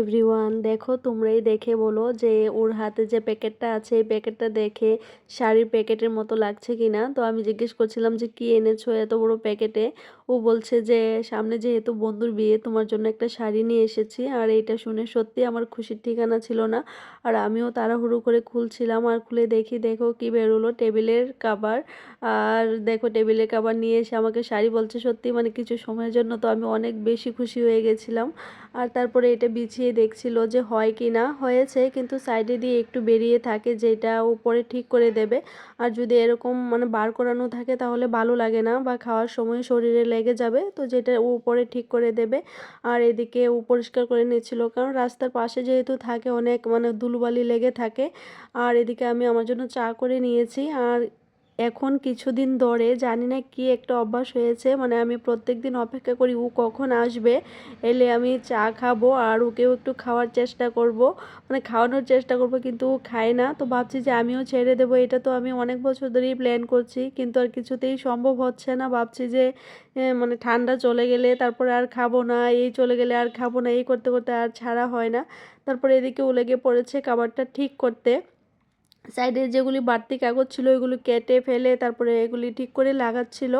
Everyone দেখো তোমরাই দেখে বলো যে ওর হাতে যে প্যাকেটটা আছে, এই প্যাকেটটা দেখে শাড়ির প্যাকেটের মতো লাগছে কিনা। তো আমি জিজ্ঞেস করছিলাম যে, কি এনেছো এত বড় প্যাকেটে? ও বলছে যে, সামনে যেহেতু বন্ধুর বিয়ে, তোমার জন্য একটা শাড়ি নিয়ে এসেছি। আর এইটা শুনে সত্যি আমার খুশির ঠিকানা ছিল না। আর আমিও তাড়াহুড়ো করে খুলছিলাম আর খুলে দেখি, দেখো কি বেরোলো টেবিলের কাবার। আর দেখো টেবিলের কাবার নিয়ে এসে আমাকে শাড়ি বলছে, সত্যি মানে কিছু সময়ের জন্য তো আমি অনেক বেশি খুশি হয়ে গেছিলাম। আর তারপরে এটা বিছিয়ে দেখছিল যে হয় কি না, হয়েছে, কিন্তু সাইডে দিয়ে একটু বেরিয়ে থাকে যেটা উপরে ঠিক করে দেবে। আর যদি এরকম মানে বার করানো থাকে তাহলে ভালো লাগে না বা খাওয়ার সময় শরীরে লেগে যাবে, তো যেটা উপরে ঠিক করে দেবে। আর এদিকে ও পরিষ্কার করে নিচ্ছিল, কারণ রাস্তার পাশে যেহেতু থাকে অনেক মানে ধুলোবালি লেগে থাকে। আর এদিকে আমি আমার জন্য চা করে নিয়েছি। আর এখন কিছুদিন ধরে জানি না কি একটা অভ্যাস হয়েছে মানে আমি প্রত্যেক দিন অপেক্ষা করি ও কখন আসবে, এলে আমি চা খাব আর ওকেও একটু খাওয়ার চেষ্টা করব মানে খাওয়ানোর চেষ্টা করব কিন্তু ও খায় না, তো ভাবছি যে আমিও ছেড়ে দেবো, এটা তো আমি অনেক বছর ধরেই প্ল্যান করছি কিন্তু আর কিছুতেই সম্ভব হচ্ছে না, ভাবছি যে মানে ঠান্ডা চলে গেলে তারপরে আর খাব না, এই চলে গেলে আর খাব না, এই করতে করতে আর ছাড়া হয় না, তারপরে এদিকে ও লেগে পড়েছে খাবারটা ঠিক করতে সাইডে যেগুলি বাড়তি কাগজ ছিল, ওইগুলি কেটে ফেলে তারপরে এগুলি ঠিক করে লাগাচ্ছিল।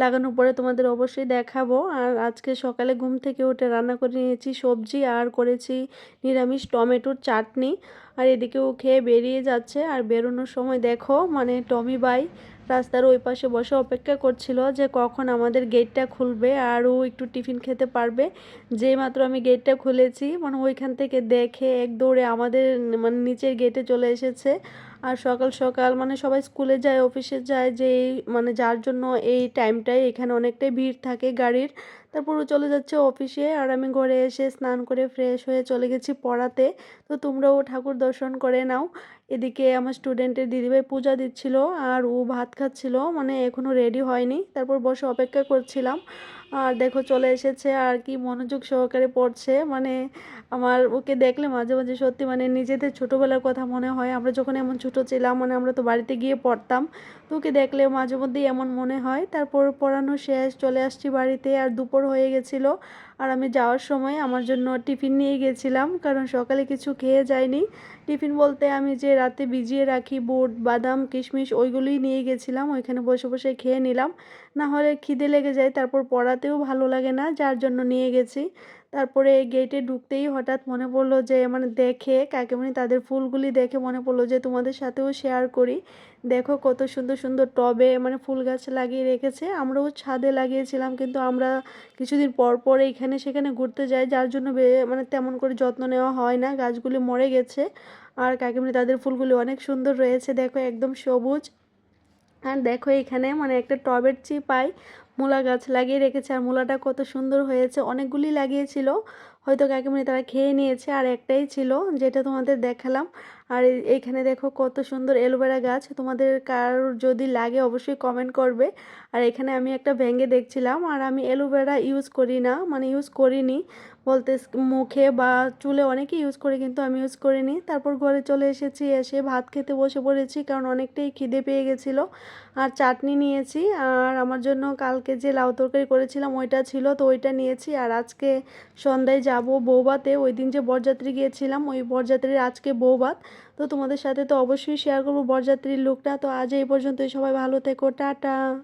লাগানোর পরে তোমাদের অবশ্যই দেখাবো। আর আজকে সকালে ঘুম থেকে উঠে রান্না করে নিয়েছি সবজি আর করেছি নিরামিষ টমেটোর চাটনি। আর এদিকেও খেয়ে বেরিয়ে যাচ্ছে। আর বেরোনোর সময় দেখো মানে টমি বাই রাস্তার ওই পাশে বসে অপেক্ষা করছিল যে কখন আমাদের গেটটা খুলবে আর ও একটু টিফিন খেতে পারবে। যেই মাত্র আমি গেটটা খুলেছি মানে ওইখান থেকে দেখে এক দৌড়ে আমাদের মানে নিচের গেটে চলে এসেছে। আর সকাল সকাল মানে সবাই স্কুলে যায়, অফিসে যায়, যে মানে যার জন্য এই টাইমটাই এখানে অনেকটাই ভিড় থাকে গাড়ির। তারপর ও চলে যাচ্ছে অফিসে আর আমি ঘরে এসে স্নান করে ফ্রেশ হয়ে চলে গেছি পড়াতে। তো তোমরাও ঠাকুর দর্শন করে নাও। এদিকে আমার স্টুডেন্টের দিদিভাই পূজা দিচ্ছিল আর ও ভাত খাচ্ছিল মানে এখনও রেডি হয়নি। তারপর বসে অপেক্ষা করছিলাম। আর দেখো চলে এসেছে আর কি মনোযোগ সহকারে পড়ছে। মানে আমার ওকে দেখলে মাঝে মাঝে সত্যি মানে নিজেদের ছোটোবেলার কথা মনে হয়। আমরা যখন এমন ছোট ছিলাম মানে আমরা তো বাড়িতে গিয়ে পড়তাম, তো ওকে দেখলে মাঝে মধ্যেই এমন মনে হয়। তারপর পড়ানো শেষ, চলে আসছি বাড়িতে আর দুপুর হয়ে গেছিল। আর আমি যাওয়ার সময় আমার জন্য টিফিন নিয়ে গেছিলাম, কারণ সকালে কিছু খেয়ে যায়নি টিফিন বলতে আমি যে রাতে ভিজিয়ে রাখি বুট, বাদাম, কিশমিশ, ওইগুলোই নিয়ে গেছিলাম, ওইখানে বসে বসে খেয়ে নিলাম। না হলে খিদে লেগে যায়, তারপর পড়াতেও ভালো লাগে না, যার জন্য নিয়ে গেছি। তারপরে গেটে ঢুকতেই হঠাৎ মনে পড়ল যে মানে দেখে কাকিমণি তাদের ফুলগুলি দেখে মনে পড়ল যে, তোমাদের সাথেও শেয়ার করি। দেখো কত সুন্দর সুন্দর টবে মানে ফুল গাছ লাগিয়ে রেখেছে। আমরাও ছাদে লাগিয়েছিলাম, কিন্তু আমরা কিছুদিন পর পর এখানে সেখানে ঘুরতে যাই, যার জন্য মানে তেমন করে যত্ন নেওয়া হয় না। গাছগুলি মরে গেছে আর কাকিমণি তাদের ফুলগুলি অনেক সুন্দর রয়েছে। দেখো একদম সবুজ। আর দেখো এখানে মানে একটা টবের চিপাই মূলা গাছ লাগিয়ে রেখেছে আর মূলাটা কত সুন্দর হয়েছে। অনেকগুলি লাগিয়েছিল। হয়তো কাকিমণি তারা খেয়ে নিয়েছে। আর একটাই ছিল যেটা তোমাদের দেখালাম। আর এইখানে দেখো কত সুন্দর এলোভেরা গাছ। তোমাদের কার যদি লাগে অবশ্যই কমেন্ট করবে। আর এখানে আমি একটা ভেঙে দেখছিলাম আর আমি এলোভেরা ইউজ করি না মানে ইউজ করিনি। বলতে মুখে বা চুলে অনেকে ইউজ করে কিন্তু আমি ইউজ করিনি। তারপর ঘরে চলে এসেছি, এসে ভাত খেতে বসে পড়েছি কারণ অনেকটাই খিদে পেয়ে গেছিল। আর চাটনি নিয়েছি আর আমার জন্য কালকে যে লাউ তরকারি করেছিলাম ওইটা ছিল, তো ওইটা নিয়েছি। আর আজকে সন্ধ্যায় যাব বৌবাতে ওই দিন যে বরযাত্রী গিয়েছিলাম, ওই বরযাত্রীর আজকে বৌবাত তো তোমাদের সাথে তো অবশ্যই শেয়ার করব বরযাত্রীর লুকটা। তো আজ এই পর্যন্তই, সবাই ভালো থেকো, টাটা।